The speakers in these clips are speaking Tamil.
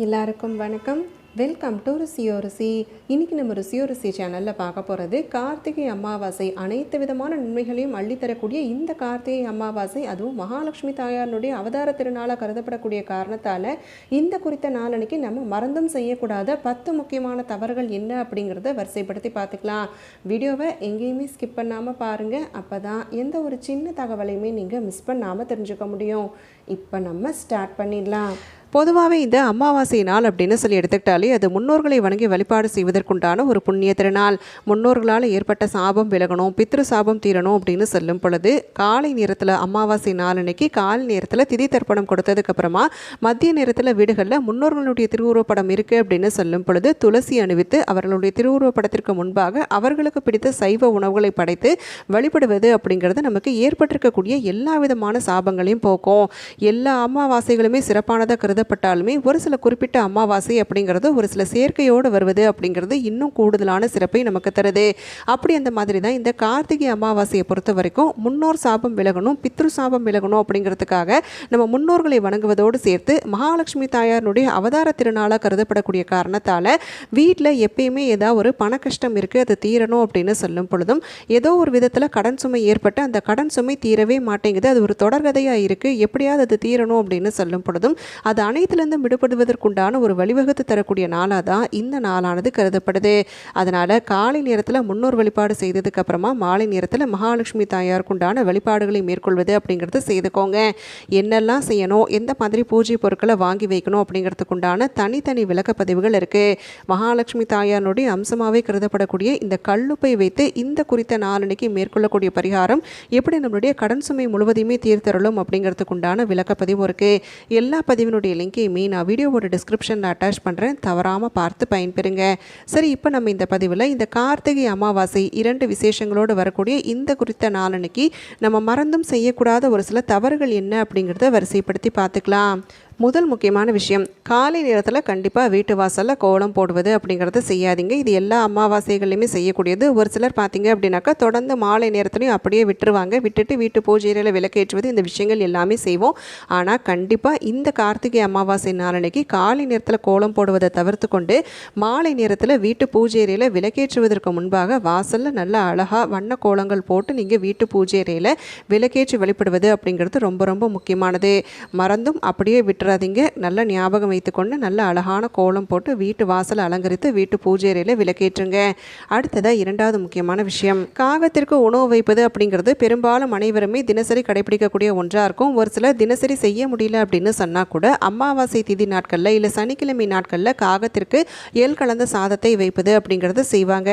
எல்லாருக்கும் வணக்கம். வெல்கம் டு ருசியோ ருசி. நம்ம ருசியோ ருசி சேனலில் பார்க்க போகிறது கார்த்திகை அமாவாசை. அனைத்து விதமான நன்மைகளையும் அள்ளித்தரக்கூடிய இந்த கார்த்திகை அமாவாசை அதுவும் மகாலட்சுமி தாயாரினுடைய அவதார திருநாளாக கருதப்படக்கூடிய காரணத்தால் இந்த குறித்த நாளன்னைக்கு நம்ம மறந்தும் செய்யக்கூடாத பத்து முக்கியமான தவறுகள் என்ன அப்படிங்கிறத வரிசைப்படுத்தி பார்த்துக்கலாம். வீடியோவை எங்கேயுமே ஸ்கிப் பண்ணாமல் பாருங்கள் அப்போ தான் எந்த ஒரு சின்ன தகவலையுமே நீங்கள் மிஸ் பண்ணாமல் தெரிஞ்சுக்க முடியும். இப்போ நம்ம ஸ்டார்ட் பண்ணிடலாம். பொதுவாகவே இந்த அமாவாசை நாள் அப்படின்னு சொல்லி எடுத்துக்கிட்டாலே அது முன்னோர்களை வணங்கி வழிபாடு செய்வதற்குண்டான ஒரு புண்ணிய திருநாள். முன்னோர்களால் ஏற்பட்ட சாபம் விலகணும் பித்ரு சாபம் தீரணும் அப்படின்னு சொல்லும் பொழுது காலை நேரத்தில் அமாவாசை நாள் அன்னைக்கு காலை நேரத்தில் திதி தர்ப்பணம் கொடுத்ததுக்கப்புறமா மத்திய நேரத்தில் வீடுகளில் முன்னோர்களுடைய திருவுருவப்படம் இருக்குது அப்படின்னு சொல்லும் பொழுது துளசி அணிவித்து அவர்களுடைய திருவுருவப்படத்திற்கு முன்பாக அவர்களுக்கு பிடித்த சைவ உணவுகளை படைத்து வழிபடுவது அப்படிங்கிறது நமக்கு ஏற்பட்டிருக்கக்கூடிய எல்லா விதமான சாபங்களையும் போக்கும். எல்லா அமாவாசைகளுமே சிறப்பானதாக கருதப்பட்டாலுமே ஒரு சில குறிப்பிட்ட அமாவாசை அப்படிங்கிறது ஒரு சில சேர்க்கையோடு வருவது அப்படிங்கிறது இன்னும் கூடுதலான சிறப்பை நமக்கு தருது. அப்படி அந்த மாதிரி தான் இந்த கார்த்திகை அமாவாசையை பொறுத்த வரைக்கும் முன்னோர் சாபம் விலகணும் பித்ரு சாபம் விலகணும் அப்படிங்கிறதுக்காக நம்ம முன்னோர்களை வணங்குவதோடு சேர்த்து மகாலட்சுமி தாயாருடைய அவதார திருநாளாக கருதப்படக்கூடிய காரணத்தால் வீட்டில் எப்பயுமே ஏதாவது ஒரு பண கஷ்டம் இருக்குது அது தீரணும் அப்படின்னு சொல்லும் பொழுதும் ஏதோ ஒரு விதத்தில் கடன் சுமை ஏற்பட்டு அந்த கடன் சுமை தீரவே மாட்டேங்குது அது ஒரு தொடர்கதையாக இருக்குது எப்படியாவது அது தீரணும் அப்படின்னு சொல்லும் பொழுதும் அது அனைத்திலிருந்து விடுபடுவதற்குண்டான ஒரு வழிவகுத்து தரக்கூடிய நாளாக தான் இந்த நாளானது கருதப்படுது. அதனால் காலை நேரத்தில் முன்னோர் வழிபாடு செய்ததுக்கு அப்புறமா மாலை நேரத்தில் மகாலட்சுமி தாயாருக்குண்டான வழிபாடுகளை மேற்கொள்வது அப்படிங்கிறது செய்துக்கோங்க. என்னெல்லாம் செய்யணும் எந்த மாதிரி பூஜை பொருட்களை வாங்கி வைக்கணும் அப்படிங்கிறதுக்குண்டான தனித்தனி விளக்கப்பதிவுகள் இருக்குது மகாலட்சுமி தாயாருடைய அம்சமாகவே கருதப்படக்கூடிய இந்த கல்லுப்பை வைத்து இந்த குறித்த நாளன்னைக்கு மேற்கொள்ளக்கூடிய பரிகாரம் எப்படி நம்மளுடைய கடன் சுமை முழுவதையுமே தீர்த்தரலும் அப்படிங்கிறதுக்குண்டான விளக்கப்பதிவும் இருக்குது எல்லா பதிவினுடைய லிங்கையுமே நான் வீடியோவோட டிஸ்கிரிப்ஷனில் அட்டாச் பண்ணுறேன் தவறாமல் பார்த்து பயன்பெறுங்க. சரி இப்போ நம்ம இந்த பதிவில் இந்த கார்த்திகை அமாவாசை இரண்டு விசேஷங்களோடு வரக்கூடிய இந்த குறித்த நாளன்னைக்கு நம்ம மறந்தும் செய்யக்கூடாத ஒரு சில தவறுகள் என்ன அப்படிங்கிறத வரிசைப்படுத்தி பார்த்துக்கலாம். முதல் முக்கியமான விஷயம் காலை நேரத்தில் கண்டிப்பாக வீட்டு வாசலில் கோலம் போடுவது அப்படிங்கிறத செய்யாதீங்க. இது எல்லா அமாவாசைகள்லையுமே செய்யக்கூடியது. ஒரு சிலர் பார்த்தீங்க அப்படின்னாக்கா தொடர்ந்து மாலை நேரத்துலையும் அப்படியே விட்டுருவாங்க. விட்டுட்டு வீட்டு பூஜையில் விளக்கேற்றுவது இந்த விஷயங்கள் எல்லாமே செய்வோம். ஆனால் கண்டிப்பாக இந்த கார்த்திகை அமாவாசை நாளன்னைக்கு காலை நேரத்தில் கோலம் போடுவதை தவிர்த்து கொண்டு மாலை நேரத்தில் வீட்டு பூஜை அறையில் விளக்கேற்றுவதற்கு முன்பாக வாசலில் நல்ல அழகாக வண்ண கோலங்கள் போட்டு நீங்கள் வீட்டு பூஜை அறையில் விளக்கேற்றி வழிபடுவது அப்படிங்கிறது ரொம்ப ரொம்ப முக்கியமானது. மறந்தும் அப்படியே மறந்துடாதீங்க நல்ல ஞாபகம் வைத்துக்கொண்டு நல்ல அழகான கோலம் போட்டு வீட்டு வாசலை அலங்கரித்து வீட்டு பூஜை அறையில் விளக்கேற்றுங்க. அடுத்ததாக இரண்டாவது முக்கியமான விஷயம். காகத்திற்கு உணவு வைப்பது அப்படிங்கிறது பெரும்பாலும் அனைவருமே தினசரி கடைபிடிக்கக்கூடிய ஒன்றாக இருக்கும். ஒரு சிலர் தினசரி செய்ய முடியல அப்படின்னு சொன்னால் கூட அமாவாசை திதி நாட்களில் இல்லை சனிக்கிழமை நாட்களில் காகத்திற்கு எல் கலந்த சாதத்தை வைப்பது அப்படிங்கிறது செய்வாங்க.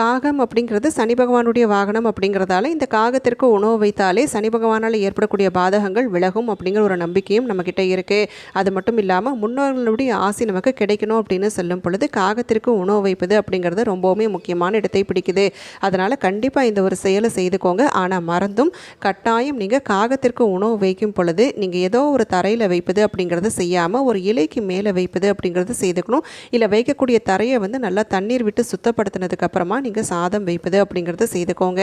காகம் அப்படிங்கிறது சனி பகவானுடைய வாகனம் அப்படிங்கிறதால இந்த காகத்திற்கு உணவு வைத்தாலே சனி பகவானால் ஏற்படக்கூடிய பாதகங்கள் விலகும் அப்படிங்கிற ஒரு நம்பிக்கையும் நம்மக்கிட்ட இருக்குது அது மட்டும் இல்லாமல் முன்னோர்களுடைய ஆசை நமக்கு கிடைக்கணும் அப்படின்னு சொல்லும் பொழுது காகத்திற்கு உணவு வைப்பது அப்படிங்கிறது ரொம்பவுமே முக்கியமான இடத்தை பிடிக்குது. அதனால் கண்டிப்பாக இந்த ஒரு செயலை செய்துக்கோங்க. ஆனால் மறந்தும் கட்டாயம் நீங்கள் காகத்திற்கு உணவு வைக்கும் பொழுது நீங்கள் ஏதோ ஒரு தரையில் வைப்பது அப்படிங்கிறத செய்யாமல் ஒரு இலைக்கு மேலே வைப்பது அப்படிங்கிறது செய்துக்கணும். இல்லை வைக்கக்கூடிய தரையை வந்து நல்லா தண்ணீர் விட்டு சுத்தப்படுத்தினதுக்கு அப்புறமா நீங்கள் சாதம் வைப்பது அப்படிங்கிறத செய்துக்கோங்க.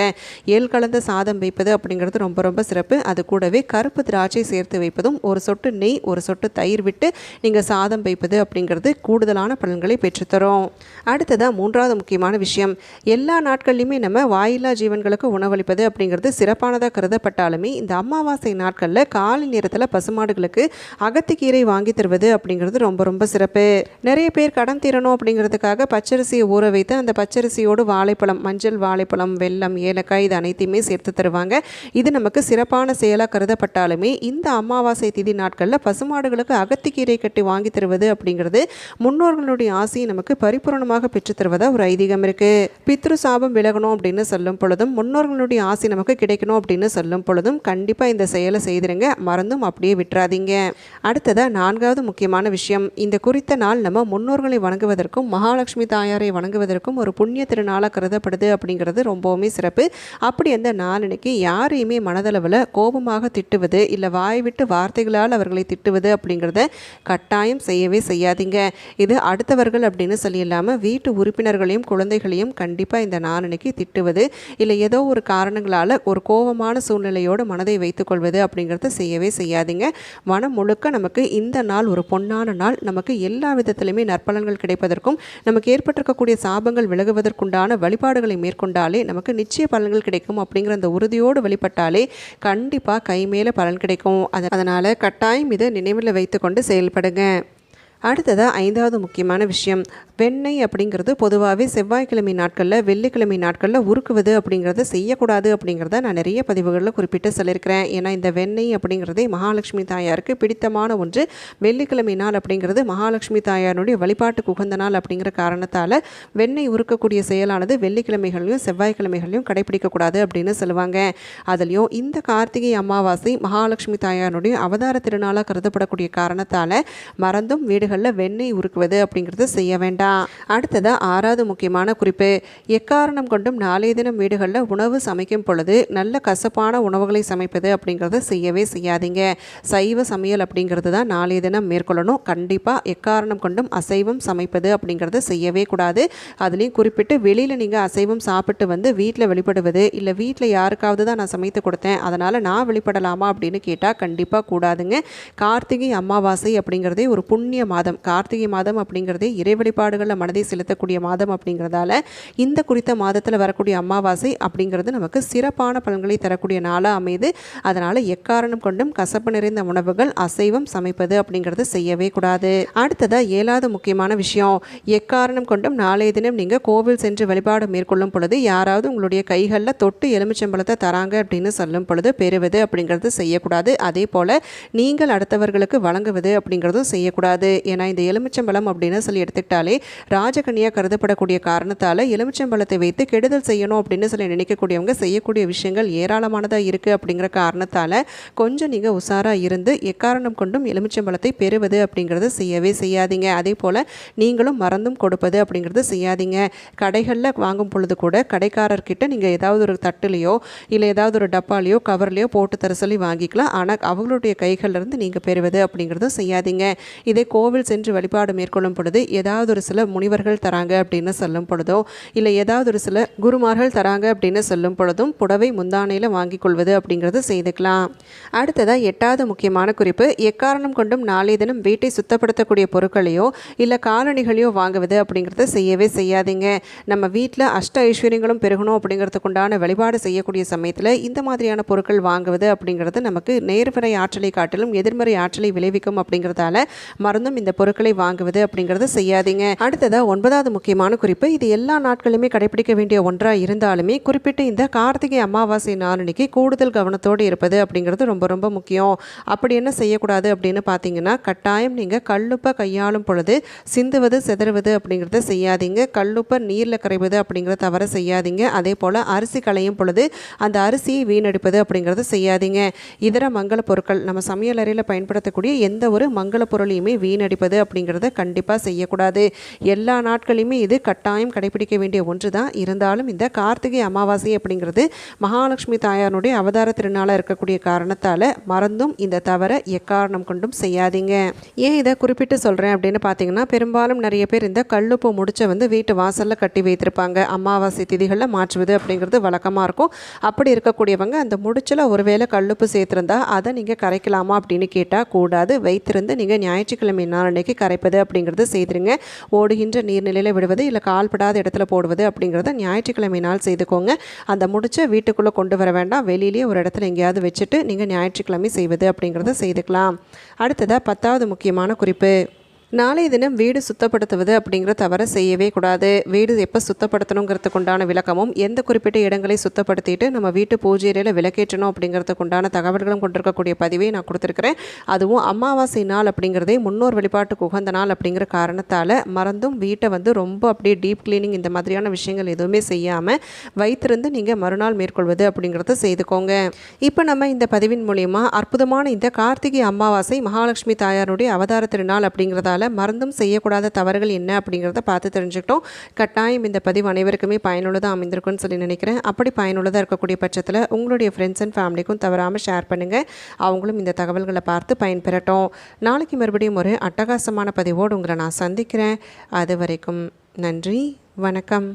ஏல் கலந்த சாதம் வைப்பது அப்படிங்கிறது ரொம்ப ரொம்ப சிறப்பு. அது கூடவே கருப்பு திராட்சை சேர்த்து வைப்பதும் ஒரு சொட்டு நெய் ஒரு சொட்டு தயிர் விட்டு நீங்கள் சாதம் வைப்பது அப்படிங்கிறது கூடுதலான பலன்களை பெற்றுத்தரும். அடுத்ததாக மூன்றாவது முக்கியமான விஷயம். எல்லா நாட்கள்லையுமே நம்ம வாயில்லா ஜீவன்களுக்கு உணவளிப்பது அப்படிங்கிறது சிறப்பானதாக கருதப்பட்டாலுமே இந்த அமாவாசை நாட்களில் காலை நேரத்தில் பசுமாடுகளுக்கு அகத்திக்கீரை வாங்கி தருவது அப்படிங்கிறது ரொம்ப ரொம்ப சிறப்பு. நிறைய பேர் கடன் தீரணும் அப்படிங்கிறதுக்காக பச்சரிசியை ஊற வைத்து அந்த பச்சரிசியோடு வாழைப்பழம் மஞ்சள் வாழைப்பழம் வெல்லம் ஏலக்காய் இது அனைத்தையுமே சேர்த்து தருவாங்க. இது நமக்கு சிறப்பான செயலாக கருதப்பட்டாலுமே இந்த அமாவாசை திதி நாட்களில் பசுமாடு மாடுகளுக்கு அகத்திக்கீரை கட்டி வாங்கி தருவது அப்படிங்கிறது முன்னோர்களுடைய ஆசையை நமக்கு பரிபூரணமாக பெற்றுத்தருவதா ஒரு ஐதீகம் இருக்கு. பித்ரு சாபம் விலகணும் அப்படின்னு சொல்லும் பொழுதும் முன்னோர்களுடைய ஆசை நமக்கு கிடைக்கணும் அப்படின்னு சொல்லும் பொழுதும் கண்டிப்பாக இந்த செயலை செய்திருங்க. மறந்தும் அப்படியே விட்டுறாதீங்க. அடுத்ததா நான்காவது முக்கியமான விஷயம். இந்த குறித்த நாள் நம்ம முன்னோர்களை வணங்குவதற்கும் மகாலட்சுமி தாயாரை வணங்குவதற்கும் ஒரு புண்ணிய திருநாளாக கருதப்படுது அப்படிங்கிறது ரொம்பவுமே சிறப்பு. அப்படி அந்த நாளனைக்கு யாரையுமே மனதளவில் கோபமாக திட்டுவது இல்லை வாய் விட்டு வார்த்தைகளால் அவர்களை திட்டுவது அப்படிங்கிறத கட்டாயம் செய்யவே செய்யாதீங்க. இது அடுத்தவர்கள் அப்படின்னு சொல்லி இல்லாமல் வீட்டு உறுப்பினர்களையும் குழந்தைகளையும் கண்டிப்பாக இந்த நாளன்னைக்கு திட்டுவது இல்லை ஏதோ ஒரு காரணங்களால் ஒரு கோபமான சூழ்நிலையோடு மனதை வைத்துக்கொள்வது அப்படிங்கிறத செய்யவே செய்யாதீங்க. மனம் முழுக்க நமக்கு இந்த நாள் ஒரு பொன்னான நாள். நமக்கு எல்லா விதத்திலுமே நற்பலன்கள் கிடைப்பதற்கும் நமக்கு ஏற்பட்டிருக்கக்கூடிய சாபங்கள் விலகுவதற்குண்டான வழிபாடுகளை மேற்கொண்டாலே நமக்கு நிச்சய பலன்கள் கிடைக்கும் அப்படிங்கிற அந்த உறுதியோடு வழிபட்டாலே கண்டிப்பாக கை மேலே பலன் கிடைக்கும். அதனால் கட்டாயம் இதை நினைவு நினைவில் வைத்துக்கொண்டு செயல்படுங்க. அடுத்ததாக ஐந்தாவது முக்கியமான விஷயம். வெண்ணெய் அப்படிங்கிறது பொதுவாகவே செவ்வாய்க்கிழமை நாட்களில் வெள்ளிக்கிழமை நாட்களில் உருக்குவது அப்படிங்கிறத செய்யக்கூடாது அப்படிங்கிறத நான் நிறைய பதிவுகளில் குறிப்பிட்டு சொல்லியிருக்கிறேன். ஏன்னா இந்த வெண்ணெய் அப்படிங்கிறதே மகாலட்சுமி தாயாருக்கு பிடித்தமான ஒன்று. வெள்ளிக்கிழமை நாள் அப்படிங்கிறது மகாலட்சுமி தாயாருடைய வழிபாட்டுக்கு உகந்த நாள் அப்படிங்கிற காரணத்தால் வெண்ணெய் உருக்கக்கூடிய செயலானது வெள்ளிக்கிழமைகளையும் செவ்வாய்க்கிழமைகளையும் கடைபிடிக்கக்கூடாது அப்படின்னு சொல்லுவாங்க. அதுலேயும் இந்த கார்த்திகை அமாவாசை மகாலட்சுமி தாயாருடைய அவதார திருநாளாக கருதப்படக்கூடிய காரணத்தால் மறந்தும் வீடுகளில் வெண்ணெய் உருக்குவது அப்படிங்கிறது செய்ய வேண்டாம். அடுத்ததாக ஆறாவது முக்கியமான குறிப்பு. எக்காரணம் கொண்டும் நாளைய தினம் வீடுகளில் உணவு சமைக்கும் பொழுது நல்ல கசப்பான உணவுகளை சமைப்பது அப்படிங்கிறத செய்யவே செய்யாதீங்க. சைவ சமையல் அப்படிங்கிறது தான் நாளைய தினம் மேற்கொள்ளணும். கண்டிப்பாக எக்காரணம் கொண்டும் அசைவம் சமைப்பது அப்படிங்கிறத செய்யவே கூடாது. அதுலேயும் குறிப்பிட்டு வெளியில் நீங்கள் அசைவம் சாப்பிட்டு வந்து வீட்டில் வெளிப்படுவது இல்லை வீட்டில் யாருக்காவது தான் நான் சமைத்து கொடுத்தேன் அதனால் நான் வெளிப்படலாமா அப்படின்னு கேட்டால் கண்டிப்பாக கூடாதுங்க. கார்த்திகை அமாவாசை அப்படிங்கிறதே ஒரு புண்ணிய மாதம் கார்த்திகை மாதம் அப்படிங்கிறதே இறை வழிபாடுகளில் மனதை செலுத்தக்கூடிய மாதம் அப்படிங்கிறதால இந்த குறித்த மாதத்தில் வரக்கூடிய அமாவாசை அப்படிங்கிறது நமக்கு சிறப்பான பலன்களை தரக்கூடிய நாளாக அமையுது. அதனால் எக்காரணம் கொண்டும் கசப்பு நிறைந்த உணவுகள் அசைவம் சமைப்பது அப்படிங்கிறது செய்யவே கூடாது. அடுத்ததாக ஏழாவது முக்கியமான விஷயம் எக்காரணம் கொண்டும் நாளைய தினம் நீங்கள் கோவில் சென்று வழிபாடு மேற்கொள்ளும் பொழுது யாராவது உங்களுடைய கைகளில் தொட்டு எலுமிச்சம்பழத்தை தராங்க அப்படின்னு சொல்லும் பொழுது பெறுவது அப்படிங்கிறது செய்யக்கூடாது. அதே போல் நீங்கள் அடுத்தவர்களுக்கு வழங்குவது அப்படிங்கிறதும் செய்யக்கூடாது. ஏன்னா இந்த எலுமிச்சம்பழம் அப்படின்னு சொல்லி எடுத்துக்கிட்டாலே ராஜகனியாக கருதப்படக்கூடிய காரணத்தால் எலுமிச்சம்பழத்தை வைத்து கெடுதல் செய்யணும் அப்படின்னு சொல்லி நினைக்கக்கூடியவங்க செய்யக்கூடிய விஷயங்கள் ஏராளமானதாக இருக்குது அப்படிங்கிற காரணத்தால் கொஞ்சம் நீங்கள் உஷாராக இருந்து எக்காரணம் கொண்டும் எலுமிச்சம்பழத்தை பெறுவது அப்படிங்கிறத செய்யவே செய்யாதீங்க. அதே போல் நீங்களும் மறந்தும் கொடுப்பது அப்படிங்கிறத செய்யாதீங்க. கடைகளில் வாங்கும் பொழுது கூட கடைக்காரர்கிட்ட நீங்கள் ஏதாவது ஒரு தட்டுலேயோ இல்லை ஏதாவது ஒரு டப்பாலேயோ கவர்லேயோ போட்டு தர சொல்லி வாங்கிக்கலாம். ஆனால் அவங்களுடைய கைகளிலிருந்து நீங்கள் பெறுவது அப்படிங்கிறதும் செய்யாதீங்க. இதே கோவில் கோவில் சென்று வழிபாடு மேற்கொள்ளும் பொழுது ஏதாவது ஒரு சில முனிவர்கள் தராங்க அப்படின்னு சொல்லும் பொழுதோ இல்லை ஏதாவது ஒரு சில குருமார்கள் தராங்க அப்படின்னு சொல்லும் பொழுதும் புடவை முந்தானையில் வாங்கி கொள்வது அப்படிங்கிறது செய்துக்கலாம். அடுத்ததாக எட்டாவது முக்கியமான குறிப்பு எக்காரணம் கொண்டும் நாளைய தினம் வீட்டை சுத்தப்படுத்தக்கூடிய பொருட்களையோ இல்லை காலணிகளையோ வாங்குவது அப்படிங்கிறத செய்யவே செய்யாதீங்க. நம்ம வீட்டில் அஷ்ட ஐஸ்வர்யங்களும் பெருகணும் அப்படிங்கிறதுக்குண்டான வழிபாடு செய்யக்கூடிய சமயத்தில் இந்த மாதிரியான பொருட்கள் வாங்குவது அப்படிங்கிறது நமக்கு நேர்மறை ஆற்றலை காட்டிலும் எதிர்மறை ஆற்றலை விளைவிக்கும் அப்படிங்கிறதால மறந்தும் இந்த பொருட்களை வாங்குவது அப்படிங்கிறத செய்யாதீங்க. அடுத்ததாக ஒன்பதாவது முக்கியமான குறிப்பு இது எல்லா நாட்களுமே கடைபிடிக்க வேண்டிய ஒன்றாக இருந்தாலுமே குறிப்பிட்ட இந்த கார்த்திகை அமாவாசை நாளன்னைக்கு கூடுதல் கவனத்தோடு இருப்பது அப்படிங்கிறது ரொம்ப ரொம்ப முக்கியம். அப்படி என்ன செய்யக்கூடாது அப்படின்னு பார்த்தீங்கன்னா கட்டாயம் நீங்கள் கல்லுப்பை கையாளும் பொழுது சிந்துவது செதறுவது அப்படிங்கிறத செய்யாதீங்க. கல்லுப்பை நீரில் கரைவது அப்படிங்கிற தவற செய்யாதீங்க. அதே போல் அரிசி களையும் பொழுது அந்த அரிசியை வீணடிப்பது அப்படிங்கிறத செய்யாதீங்க. இதர மங்கள பொருட்கள் நம்ம சமையலறையில் பயன்படுத்தக்கூடிய எந்த ஒரு மங்கள பொருளையுமே வீணடிப்பது அப்படிங்கிறத கண்டிப்பாக செய்யக்கூடாது. எல்லா நாட்களையுமே இது கட்டாயம் கடைபிடிக்க வேண்டிய ஒன்று தான் இருந்தாலும் இந்த கார்த்திகை அமாவாசை அப்படிங்கிறது மகாலட்சுமி தாயாருடைய அவதார திருநாளாக இருக்கக்கூடிய காரணத்தால் மறந்தும் இந்த தவறை எக்காரணம் கொண்டும் செய்யாதீங்க. ஏன் இதை குறிப்பிட்டு சொல்கிறேன் அப்படின்னு பார்த்தீங்கன்னா பெரும்பாலும் நிறைய பேர் இந்த கல்லுப்பு முடிச்ச வந்து வீட்டு வாசலில் கட்டி வைத்திருப்பாங்க. அமாவாசை திதிகளில் மாற்றுவது அப்படிங்கிறது வழக்கமாக இருக்கும். அப்படி இருக்கக்கூடியவங்க அந்த முடிச்சில் ஒருவேளை கல்லுப்பு சேர்த்துருந்தா அதை நீங்கள் கரைக்கலாமா அப்படின்னு கேட்டால் கூடாது. வைத்திருந்து நீங்கள் ஞாயிற்றுக்கிழமை நாளன்னைக்கு கரைப்பது அப்படிங்கிறது செய்திருங்க. ஓடுகின்ற நீர்நிலையில் விடுவது இல்லை கால்படாத இடத்துல போடுவது அப்படிங்கிறத ஞாயிற்றுக்கிழமை நாள் செய்துக்கோங்க. அந்த முடிச்ச வீட்டுக்குள்ளே கொண்டு வர வேண்டாம். வெளியிலேயே ஒரு இடத்துல எங்கேயாவது வச்சுட்டு நீங்கள் ஞாயிற்றுக்கிழமை செய்வது அப்படிங்கிறத செய்துக்கலாம். அடுத்ததாக பத்தாவது முக்கியமான குறிப்பு. நாளைய தினம் வீடு சுத்தப்படுத்துவது அப்படிங்கிற தவற செய்யவே கூடாது. வீடு எப்போ சுத்தப்படுத்தணுங்கிறதுக்கு உண்டான விளக்கமும் எந்த குறிப்பிட்ட இடங்களை சுத்தப்படுத்திட்டு நம்ம வீட்டு பூஜை அறையில் விளக்கேற்றணும் அப்படிங்கிறதுக்கு உண்டான தகவல்களும் கொண்டிருக்கக்கூடிய பதிவை நான் கொடுத்துருக்கிறேன். அதுவும் அமாவாசை நாள் அப்படிங்கிறதே முன்னோர் வழிபாட்டுக்கு உகந்த நாள் அப்படிங்கிற காரணத்தால் மறந்தும் வீட்டை வந்து ரொம்ப அப்படியே டீப் கிளீனிங் இந்த மாதிரியான விஷயங்கள் எதுவுமே செய்யாமல் வைத்திருந்து நீங்கள் மறுநாள் மேற்கொள்வது அப்படிங்கிறத செய்துக்கோங்க. இப்போ நம்ம இந்த பதிவின் மூலியமாக அற்புதமான இந்த கார்த்திகை அமாவாசை மகாலட்சுமி தாயாருடைய அவதார திருநாள் அப்படிங்கிறதால அதனால் மறந்தும் செய்யக்கூடாத தவறுகள் என்ன அப்படிங்கிறத பார்த்து தெரிஞ்சுக்கிட்டோம். கட்டாயம் இந்த பதிவு அனைவருக்குமே பயனுள்ளதாக அமைந்திருக்கும்னு சொல்லி நினைக்கிறேன். அப்படி பயனுள்ளதாக இருக்கக்கூடிய பட்சத்தில் உங்களுடைய ஃப்ரெண்ட்ஸ் அண்ட் ஃபேமிலிக்கும் தவறாமல் ஷேர் பண்ணுங்கள் அவங்களும் இந்த தகவல்களை பார்த்து பயன்பெறட்டும். நாளைக்கு மறுபடியும் ஒரு அட்டகாசமான பதிவோடு உங்களை நான் சந்திக்கிறேன். அது வரைக்கும் நன்றி வணக்கம்.